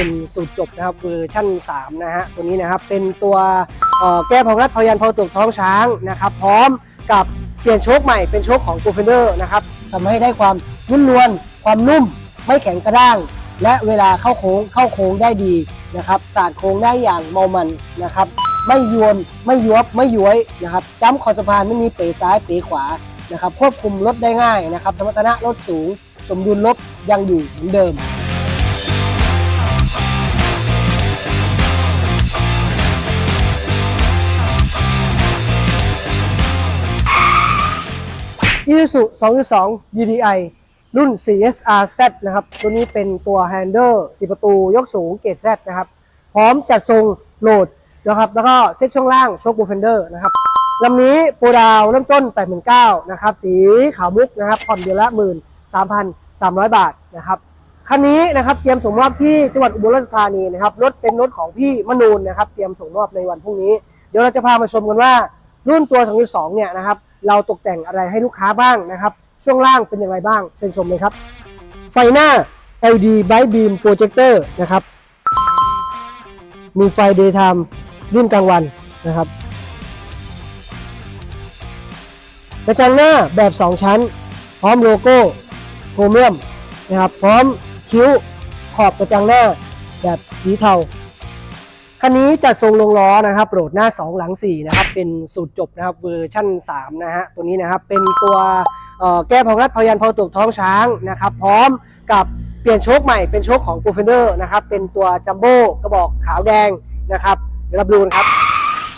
เป็นสูตรจบนะครับเวอร์ชั่น 3 นะฮะตัวนี้นะครับเป็นตัวแก้พองรัดพยันพอตกท้องช้างนะครับพร้อมกับเปลี่ยนโชคใหม่เป็นโชคของ g o f e n d e r นะครับทำให้ได้ความนุ่มนวลความนุ่มไม่แข็งกระด้าง และเวลาเข้าโค้งเข้าโค้งได้ดีนะครับสาดโค้งได้อย่างเมามันนะครับไม่ยวนไม่ยวบไม่ย้วยนะครับจ้ำคอสะพานไม่มีเป๋ซ้ายเป๋ขวานะครับควบคุมรถได้ง่ายนะครับสมรรถนะรถสูง สมดุลรถยังอยู่เหมือนเดิม Isuzu 2.2 DDI รุ่น CSR Z นะครับ ตัวนี้เป็นตัว Handle 4ประตูยกสูงเกรด Z นะครับ พร้อมจัดทรงโหลดนะครับ แล้วก็เซ็ตช่วงล่างโชคบูเฟนเดอร์นะครับลำนี้โปรดาวเริ่มต้น 89,000นะครับ สีขาวมุกนะครับ ผ่อนเดือนละ 13,300 บาทนะครับ คันนี้นะครับ เตรียมส่งมอบที่จังหวัดอุบลราชธานีนะครับ รถเป็นรถของพี่มนูนนะครับ เตรียมส่งมอบในวันพรุ่งนี้ เดี๋ยวเราจะพามาชมกันว่า รุ่นตัว2.2เนี่ยนะครับเราตกแต่งอะไรให้ลูกค้าบ้างนะครับ ช่วงล่างเป็นอย่างไรบ้างเชิญชมเลยครับ ไฟหน้า LED Bright Beam Projector นะครับ มีไฟ Daytime รุ่นกลางวันนะครับกระจังหน้าแบบ 2 ชั้น พร้อมโลโก้โครเมียมนะครับ พร้อมคิ้วขอบกระจังหน้าแบบสีเทา คันนี้จัดทรงลงล้อนะครับโหลดหน้า 2 หลัง 4 นะครับ เป็นสูตรจบนะครับเวอร์ชั่น 3 นะฮะ ตัวนี้นะครับ เป็นตัวแก้พองรัดพยันพอตกท้องช้างนะครับ พร้อมกับเปลี่ยนโชคใหม่เป็นโชคของ g o f e n d e r นะครับ เป็นตัวจัมโบ้กระบอกขาวแดงนะครับ เดี๋ยวเราดูกันครับ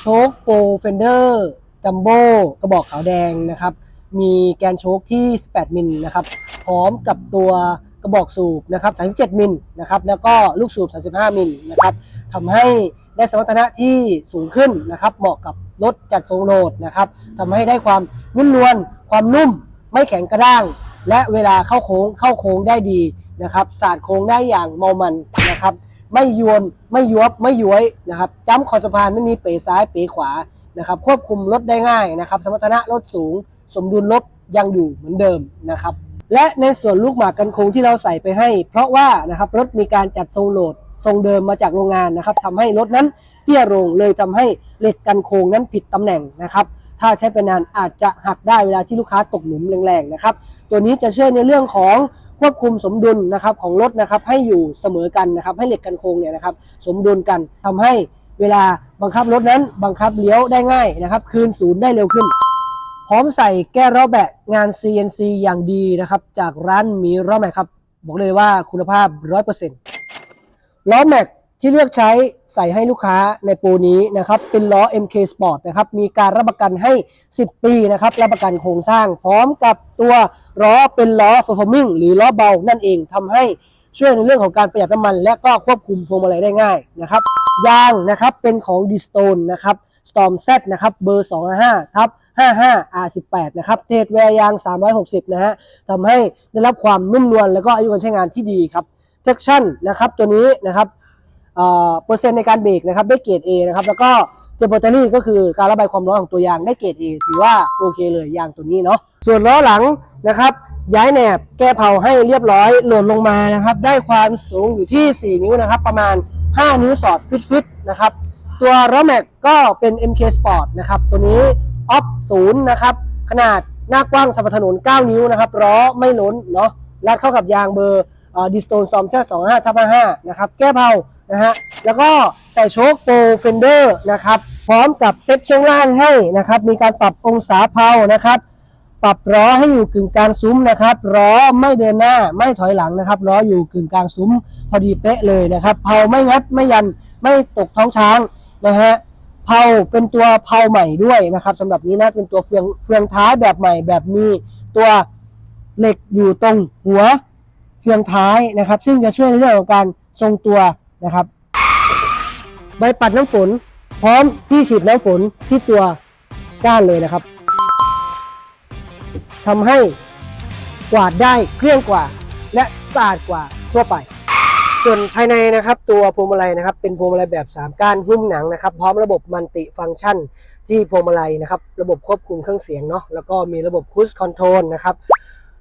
โชคโปรเฟนเดอร์จัมโบ้กระบอกขาวแดงนะครับ มีแกนโชคที่ 18 มิลนะครับ พร้อมกับตัวกระบอกสูบนะครับ 37 มิลนะครับ แล้วก็ลูกสูบ 35 มิลนะครับ ทำให้ได้สมรรถนะที่สูงขึ้นนะครับเหมาะกับรถจัดทรงโหลดนะครับทำให้ได้ความนุ่มนวลความนุ่มไม่แข็งกระด้าง และเวลาเข้าโค้งเข้าโค้งได้ดีนะครับสาดโค้งได้อย่างเมามันนะครับไม่ยวนไม่ยวบไม่ย้วยนะครับจ้ำคอสะพานไม่มีเป๋ซ้ายเป๋ขวานะครับควบคุมรถได้ง่ายนะครับ สมรรถนะรถสูง สมดุลรถยังอยู่เหมือนเดิมนะครับและในส่วนลูกหมากกันโค้งที่เราใส่ไปให้ เพราะว่านะครับรถมีการจัดทรงโหลด ทรงเดิมมาจากโรงงานนะครับทำให้รถนั้นเตี้ยลงเลยทำให้เหล็กกันโค้งนั้นผิดตำแหน่งนะครับ ถ้าใช้ไปนานอาจจะหักได้เวลาที่ลูกค้าตกหลุมแรงๆนะครับ ตัวนี้จะช่วยในเรื่องของควบคุมสมดุลนะครับของรถนะครับให้อยู่เสมอกันนะครับ ให้เหล็กกันโค้งเนี่ยนะครับ สมดุลกันทำให้เวลาบังคับรถนั้นบังคับเลี้ยวได้ง่ายนะครับ คืนศูนย์ได้เร็วขึ้น พร้อมใส่แก้ล้อแบะงาน CNC อย่างดีนะครับ จากร้านมีล้อแม็กครับ บอกเลยว่าคุณภาพ 100% ล้อแม็กที่เลือกใช้ใส่ให้ลูกค้าในปรนี้นะครับ เป็นล้อ MK Sport นะครับ มีการรับประกันให้ 10 ปีนะครับ รับประกันโครงสร้างพร้อมกับตัวล้อเป็นล้อ performing หรือล้อเบานั่นเองทำให้ช่วยในเรื่องของการประหยัดน้ำมัน และก็ควบคุมพวงมาลัยได้ง่ายนะครับยางนะครับเป็นของ d i s t o n e นะครับ Storm Z นะครับเบอร์255ทับ55 R18 นะครับ เทศแวร์ยาง 360 นะฮะทำให้ได้รับความนุ่มนวลแล้วก็อายุการใช้งานที่ดีครับ Traction นะครับตัวนี้นะครับเปอร์เซ็นต์ในการเบรกนะครับได้เกรด A นะครับแล้วก็เจอร์โบตอรี่ก็คือการระบายความร้อนของตัวยางได้เกรด A ถือว่าโอเคเลยยางตัวนี้เนาะส่วนล้อหลังนะครับย้ายแหนบแก้เผาให้เรียบร้อยหล่นลงมานะครับได้ความสูงอยู่ที่ 4 นิ้วนะครับประมาณ 5 นิ้วสอดฟิตๆนะครับตัวล้อแม็กก็เป็น MK Sport นะครับตัวนี้ออฟศูนย์นะครับขนาดหน้ากว้างสัมปถนน 9 นิ้วนะครับล้อไม่ล้นเนาะรัดเข้ากับยางเบอร์ ดิสโตนซอมแซ่สองห้าทับห้านะครับแก้เผานะฮะแล้วก็ใส่โชคโปรเฟนเดอร์นะครับพร้อมกับเซ็ตช่วงล่างให้นะครับมีการปรับองศาเพานะครับปรับล้อให้อยู่กึ่งกลางซุ้มนะครับล้อไม่เดินหน้าไม่ถอยหลังนะครับล้ออยู่กึ่งกลางซุ้มพอดีเป๊ะเลยนะครับเพาไม่งัดไม่ยันไม่ตกท้องช้างนะฮะเพาเป็นตัวเพาใหม่ด้วยนะครับสำหรับนี้นะเป็นตัวเฟืองเฟืองท้ายแบบใหม่แบบมีตัวเหล็กอยู่ตรงหัว เฟืองท้ายนะครับ ซึ่งจะช่วยในเรื่องของการทรงตัวนะครับ ใบปัดน้ำฝน พร้อมที่ฉีดน้ำฝนที่ตัวก้านเลยนะครับทำให้กวาดได้เครื่องกว่าและสะอาดกว่าทั่วไป ส่วนภายในนะครับ ตัวพวงมาลัยนะครับ เป็นพวงมาลัยแบบ 3 ก้านหุ้มหนังนะครับ พร้อมระบบมัลติฟังก์ชันที่พวงมาลัยนะครับ ระบบควบคุมเครื่องเสียงเนาะแล้วก็มีระบบคูสคอนโทรลนะครับ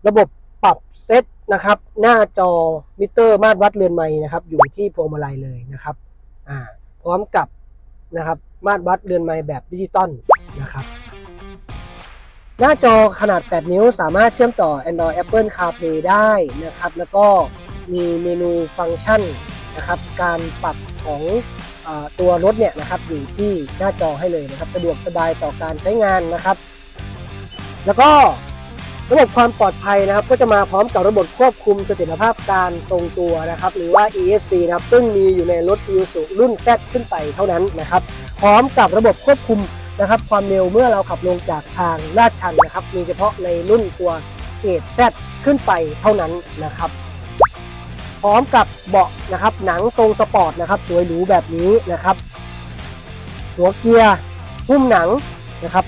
ระบบปรับเซต นะครับ หน้าจอมิเตอร์มาตรวัดเรือนไม้นะครับ อยู่ที่พวงมาลัยเลยนะครับอ่าพร้อมกับนะครับ มาตรวัดเรือนไม้แบบดิจิตอลนะครับ หน้าจอขนาด 8 นิ้วสามารถเชื่อมต่อ Android Apple CarPlay ได้นะครับ แล้วก็มีเมนูฟังก์ชันนะครับ การปรับของอตัวรถเนี่ยนะครับอยู่ที่หน้าจอให้เลยนะครับ สะดวกสบายต่อการใช้งานนะครับ แล้วก็ ระบบความปลอดภัยนะครับก็จะมาพร้อมกับระบบควบคุมเสถียรภาพการทรงตัวนะครับหรือว่า ESC นะครับซึ่งมีอยู่ในรถ i s u รุ่น Z ขึ้นไปเท่านั้นนะครับพร้อมกับระบบควบคุมนะครับความเร็วเมื่อเราขับลงจากทางลาดชันนะครับมีเฉพาะในรุ่นตัวเศษ Z ขึ้นไปเท่านั้นนะครับพร้อมกับเบาะนะครับหนังทรงสปอร์ตนะครับสวยหรูแบบนี้นะครับหัวเกียร์หุ้มหนังนะครับ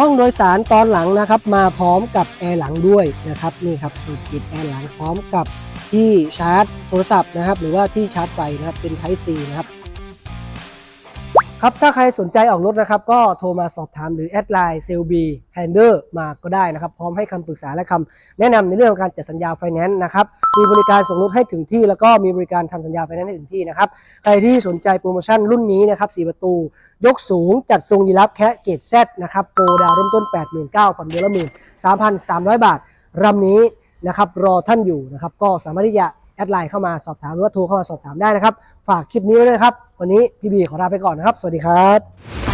ห้องโดยสารตอนหลังนะครับ มาพร้อมกับแอร์หลังด้วยนะครับนี่ครับติดแอร์หลังพร้อมกับที่ชาร์จโทรศัพท์นะครับ หรือว่าที่ชาร์จไฟนะครับเป็น Type C นะครับ ครับ ถ้าใครสนใจออกรถนะครับ ก็โทรมาสอบถามหรือแอดไลน์เซลบีแฮนเดอร์มาก็ได้นะครับ พร้อมให้คำปรึกษาและคำแนะนำในเรื่องของการจัดสัญญาไฟแนนซ์นะครับ มีบริการส่งรถให้ถึงที่ แล้วก็มีบริการทำสัญญาไฟแนนซ์ให้ถึงที่นะครับ ใครที่สนใจโปรโมชั่นรุ่นนี้นะครับ4ประตู ยกสูงจัดทรงยีรับแคะเกรดแซนะครับโปรดาวเริ่มต้น 89,000ผ่อนเดือนละหมื่น3,300 บาทรำนี้นะครับรอท่านอยู่นะครับก็สามารถที่จะ แอดไลน์เข้ามาสอบถามหรือว่าโทรเข้ามาสอบถามได้นะครับ ฝากคลิปนี้ไว้ด้วยนะครับ วันนี้พี่บีขอลาไปก่อนนะครับ สวัสดีครับ